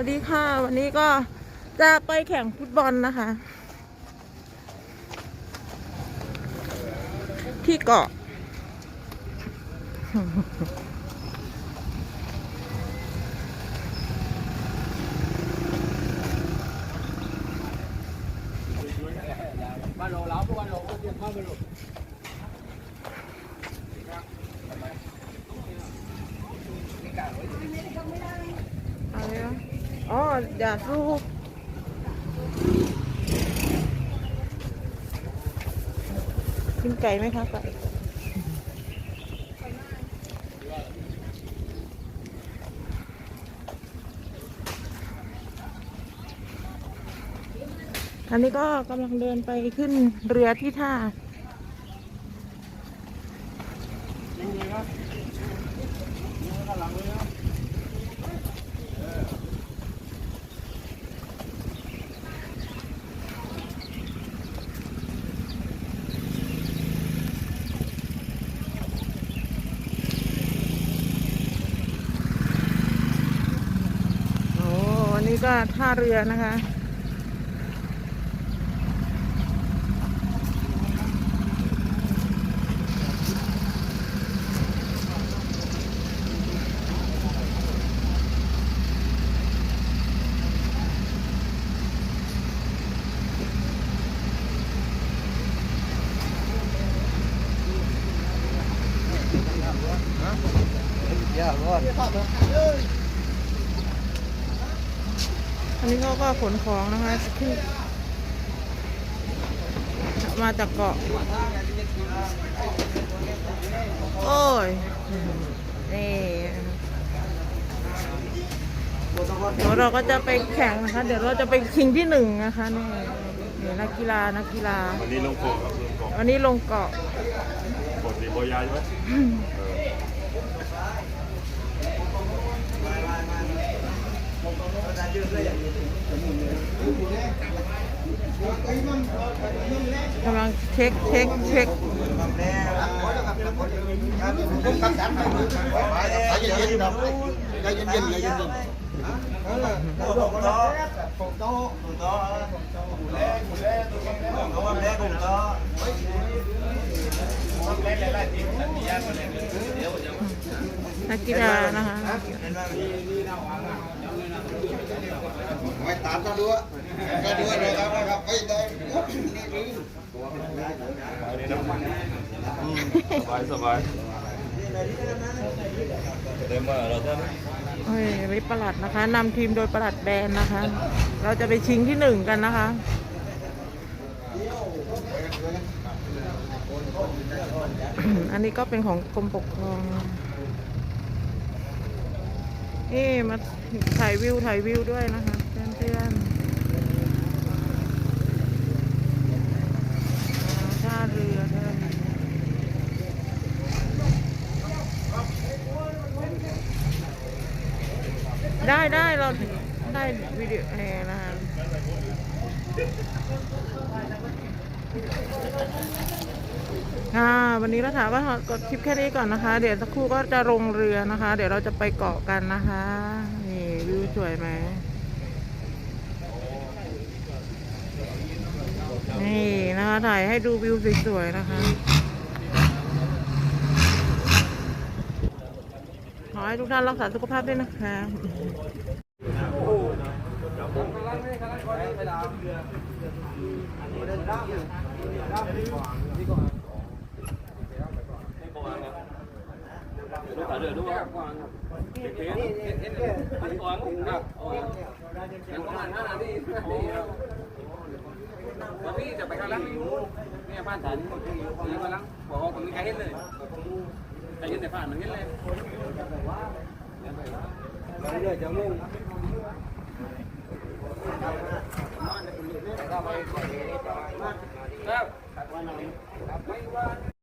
วัสดีค่ะ วันนี้ก็จะไปแข่งฟุตบอลนะคะ ที่เกาะ บ้านเราแล้วบ้านเราก็เตรียมข้าวไปลูก อะไรนะ อ๋ออยากลูกกินไก่ไหมคะไก่อันนี้ก็กำลังเดินไปขึ้นเรือที่ท่าโอ้อั นี้ก็ท่าเรือนะคะอย่าร อดอันนี้เขาก็ขนของนะคะขึ้นมาจากเกาะ โอ้ย นี่เดี๋ยวเราก็จะไปแข่งนะคะ เดี๋ยวเราจะไปชิงที่หนึ่งนะคะนี่นี่นักกีฬา นักกีฬา วันนี้ลงโกะครับลงโกะวันนี้ลงเกาะกดสีโบยาใช่ไหมเออ กำลังเช็คเช็คเช็คนักกีฬานะคะ ไม่ตามก็ดูก็ดูเลยครับครับไม่ได้อันนี้น้ำมันสบายสบายเดี๋ยวมาเราจะเฮ้ยริประหลัดนะคะนำทีมโดยประหลัดแบนนะคะ เราจะไปชิงที่หนึ่งกันนะคะอันนี้ก็เป็นของกรมปกครอง เอ๊ะมาถ่ายวิวถ่ายวิวด้วยนะคะเพื่อนๆท่าเรือท่าเรือได้ได้เราได้วิดีโอแอนะคะ ค่ะวันนี้เราถามว่ากดคลิปแค่นี้ก่อนนะคะ เดี๋ยวสักครู่ก็จะลงเรือนะคะ เดี๋ยวเราจะไปเกาะกันนะคะ นี่วิวสวยไหมนี่นะคะถ่ายให้ดูวิวสวยๆนะคะขอให้ทุกท่านรักษาสุขภาพด้วยนะคะ ลูขาเดือดด้วยเด็กเลี้ยงเห็นเลยอันก่อนครับยังประมาณห้านาทีวันนี้จะไปกันแล้วเนี่ยผ่านฐานนี่มาแล้วบอกว่าผมมีใครเห็นเลยใครเห็นแต่ผ่านมันเห็นเลยเรื่อยจะมุ่ง ครับ